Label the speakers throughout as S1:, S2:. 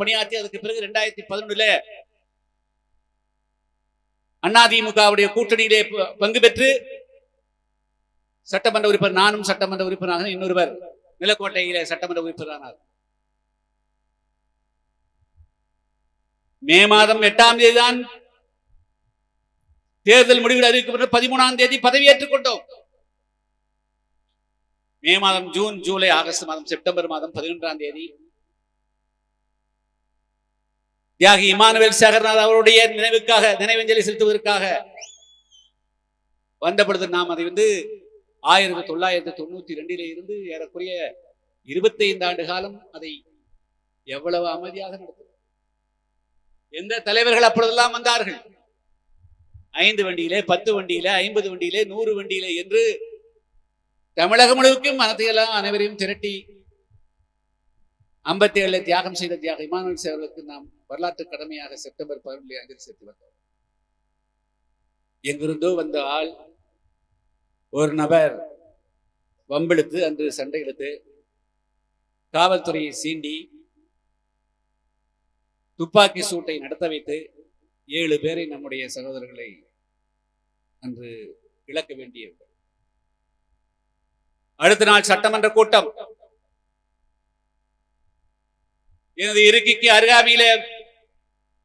S1: பணியாற்றி அதுக்கு பிறகு ரெண்டாயிரத்தி பதினொன்றுல அதிமுகவுடைய கூட்டணியிலே பங்கு பெற்று சட்டமன்ற உறுப்பினர் நானும் சட்டமன்ற உறுப்பினராக இன்னொருவர் நிலக்கோட்டையிலே சட்டமன்ற உறுப்பினரானார். மே மாதம் எட்டாம் தேதி தான் தேர்தல் முடிவில் அறிவிக்கப்பட்ட பதிமூணாம் தேதி பதவியேற்றுக் கொண்டோம். மே மாதம் ஜூன் ஜூலை ஆகஸ்ட் மாதம் செப்டம்பர் மாதம் பதினொன்றாம் தேதி தியாகி இமானுவேல் சேகர்நாத் அவருடைய நினைவுக்காக நினைவஞ்சலி செலுத்துவதற்காக வந்த பொழுது நாம் அதை வந்து ஆயிரத்தி தொள்ளாயிரத்தி தொண்ணூத்தி ரெண்டில இருந்து ஏறக்குறைய இருபத்தி ஐந்து ஆண்டு காலம் அதை எவ்வளவு அமைதியாக நடத்தும் எந்த தலைவர்கள் அப்பொழுதெல்லாம் வந்தார்கள்? ஐந்து வண்டியிலே பத்து வண்டியிலே ஐம்பது வண்டியிலே நூறு வண்டியிலே என்று தமிழகம் முழுவதுக்கும் மனத்தையெல்லாம் அனைவரையும் திரட்டி ஐம்பத்தி ஏழுல தியாகம் செய்த தியாக இமானுவல் சேவர்களுக்கு நாம் வரலாற்று கடமையாக செப்டம்பர் பதினொன்று அஞ்சலி செலுத்தி வந்தோம். எங்கிருந்தோ வந்த ஆள் ஒரு நபர் வம்பெடுத்து அன்று சண்டை இழுத்து காவல்துறையை சீண்டி துப்பாக்கி சூட்டை நடத்த வைத்து ஏழு பேரை நம்முடைய சகோதரர்களை அன்று இழக்க வேண்டியவர்கள் அடுத்த நாள் சட்டமன்ற கூட்டம். எனது இருக்கைக்கு அருகாமையிலே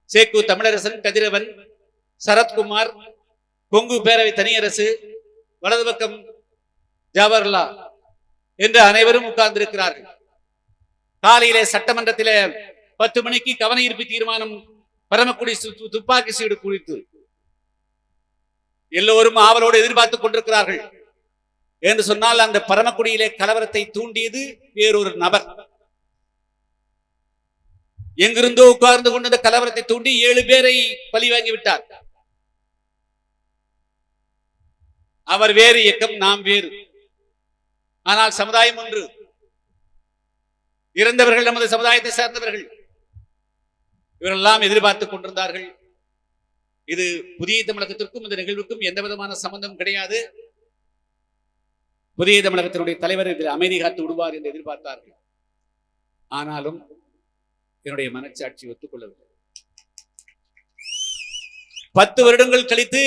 S1: சேக்கு தமிழரசன் கதிரவன் சரத்குமார் கொங்கு பேரவை தனியரசு வலது பக்கம் ஜவஹர்லால் என்று அனைவரும் உட்கார்ந்திருக்கிறார்கள். காலையிலே சட்டமன்றத்திலே பத்து மணிக்கு கவன ஈர்ப்பு தீர்மானம் பரமக்குடி துப்பாக்கி சீடு குறித்து எல்லோரும் ஆவலோடு எதிர்பார்த்துக் கொண்டிருக்கிறார்கள். என்று சொன்னால் அந்த பரமக்குடியிலே கலவரத்தை தூண்டியது வேறொரு நபர். எங்கிருந்தோ உட்கார்ந்து கொண்டு அந்த கலவரத்தை தூண்டி ஏழு பேரை பழி வாங்கி விட்டார். அவர் வேறு இயக்கம் நாம் வேறு. ஆனால் சமுதாயம் ஒன்று. இறந்தவர்கள் நமது சமுதாயத்தை சார்ந்தவர்கள். இவரெல்லாம் எதிர்பார்த்துக் கொண்டிருந்தார்கள். இது புதிய தமிழகத்திற்கும் இந்த நிகழ்வுக்கும் எந்த விதமான சம்பந்தம் கிடையாது. புதிய தமிழகத்தினுடைய தலைவர் இதில் அமைதி காத்து விடுவார் என்று எதிர்பார்த்தார்கள். ஆனாலும் என்னுடைய மனச்சாட்சி ஒத்துக்கொள்ளவில்லை. பத்து வருடங்கள் கழித்து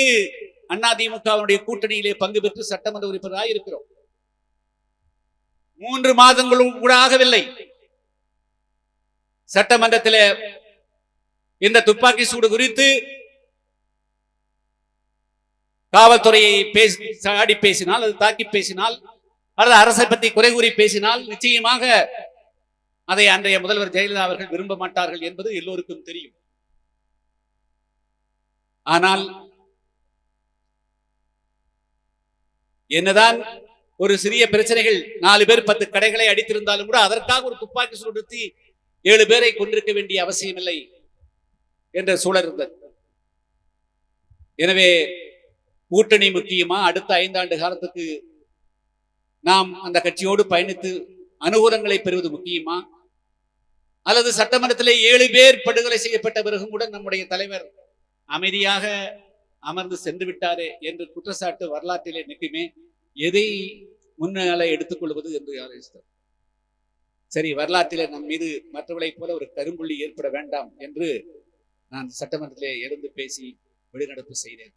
S1: அதிமுகவினுடைய கூட்டணியிலே பங்கு பெற்று சட்டமன்ற உறுப்பினராக இருக்கிறோம். மூன்று மாதங்களும் கூட ஆகவில்லை. சட்டமன்றத்தில் இந்த துப்பாக்கி சூடு குறித்து காவல்துறையை பேசி சாடி பேசினால் அது தாக்கி பேசினால் அல்லது அரசை பற்றி குறை கூறி பேசினால் நிச்சயமாக அதை அன்றைய முதல்வர் ஜெயலலிதா அவர்கள் விரும்ப மாட்டார்கள் என்பது எல்லோருக்கும் தெரியும். ஆனால் என்னதான் ஒரு சிறிய பிரச்சனைகள் நாலு பேர் பத்து கடைகளை அடித்திருந்தாலும் கூட அதற்காக ஒரு துப்பாக்கி சூடு நிறுத்தி ஏழு பேரை கொண்டிருக்க வேண்டிய அவசியமில்லை என்ற சூழல் இருந்தது. எனவே கூட்டணி முக்கியமா? அடுத்த ஐந்தாண்டு காலத்துக்கு நாம் அந்த கட்சியோடு பயணித்து அனுகூலங்களை பெறுவது முக்கியமா? அல்லது சட்டமன்றத்திலே ஏழு பேர் படுகொலை செய்யப்பட்ட பிறகும் கூட நம்முடைய தலைவர் அமைதியாக அமர்ந்து சென்று விட்டாரே என்று குற்றச்சாட்டு வரலாற்றிலே நிற்குமே எதை முன்னால எடுத்துக்கொள்வது என்று ஆலோசித்தார். சரி வரலாற்றிலே நம் மீது மற்றவர்களைப் போல ஒரு கரும்புள்ளி ஏற்பட வேண்டாம் என்று நான் சட்டமன்றத்திலே எழுந்து பேசி வெளிநடப்பு செய்தேன்.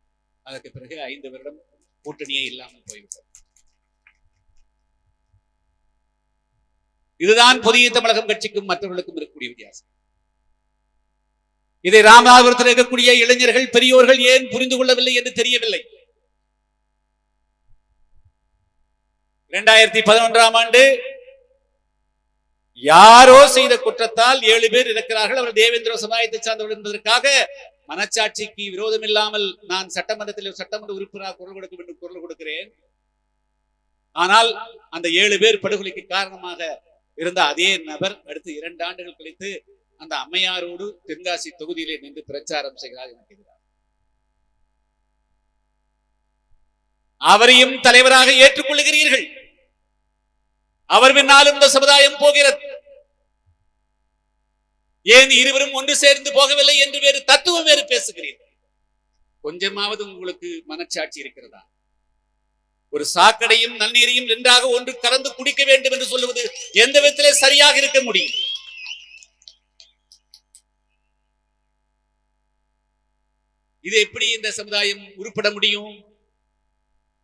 S1: அதற்கு பிறகு ஐந்து வருடம் கூட்டணியே இல்லாமல் போய்விட்டது. இதுதான் புதிய தமிழகம் கட்சிக்கும் மற்றவர்களுக்கும் இருக்கக்கூடிய வித்தியாசம். இதை ராமநாதபுரத்தில் இருக்கக்கூடிய இளைஞர்கள் பெரியோர்கள் ஏன் புரிந்து கொள்ளவில்லை என்று தெரியவில்லை? இரண்டாயிரத்தி பதினொன்றாம் ஆண்டு யாரோ செய்த குற்றத்தால் ஏழு பேர் இருக்கிறார்கள் அவர் தேவேந்திர சமுதாயத்தை சார்ந்தவர் என்பதற்காக மனச்சாட்சிக்கு விரோதம் இல்லாமல் நான் சட்டமன்றத்தில் சட்டமன்ற உறுப்பினராக குரல் கொடுக்க வேண்டும் குரல் கொடுக்கிறேன். ஆனால் அந்த ஏழு பேர் படுகொலைக்கு காரணமாக இருந்த அதே நபர் அடுத்து இரண்டு ஆண்டுகள் கழித்து அந்த அம்மையாரோடு தென்காசி தொகுதியிலே நின்று பிரச்சாரம் செய்கிறார் எனக்கு எதிராக அவரையும் தலைவராக ஏற்றுக்கொள்ளுகிறீர்கள். அவர் பின்னாலும் இந்த சமுதாயம் போகிறது. ஏன் இருவரும் ஒன்று சேர்ந்து போகவில்லை என்று வேறு தத்துவம் வேறு பேசுகிறீர்கள்? கொஞ்சமாவது உங்களுக்கு மனச்சாட்சி இருக்கிறதா? ஒரு சாக்கடையும் நன்னீரையும் நன்றாக ஒன்று கலந்து குடிக்க வேண்டும் என்று சொல்லுவது எந்த விதத்திலே சரியாக இருக்க முடியும்? இது எப்படி இந்த சமுதாயம் உருப்பட முடியும்?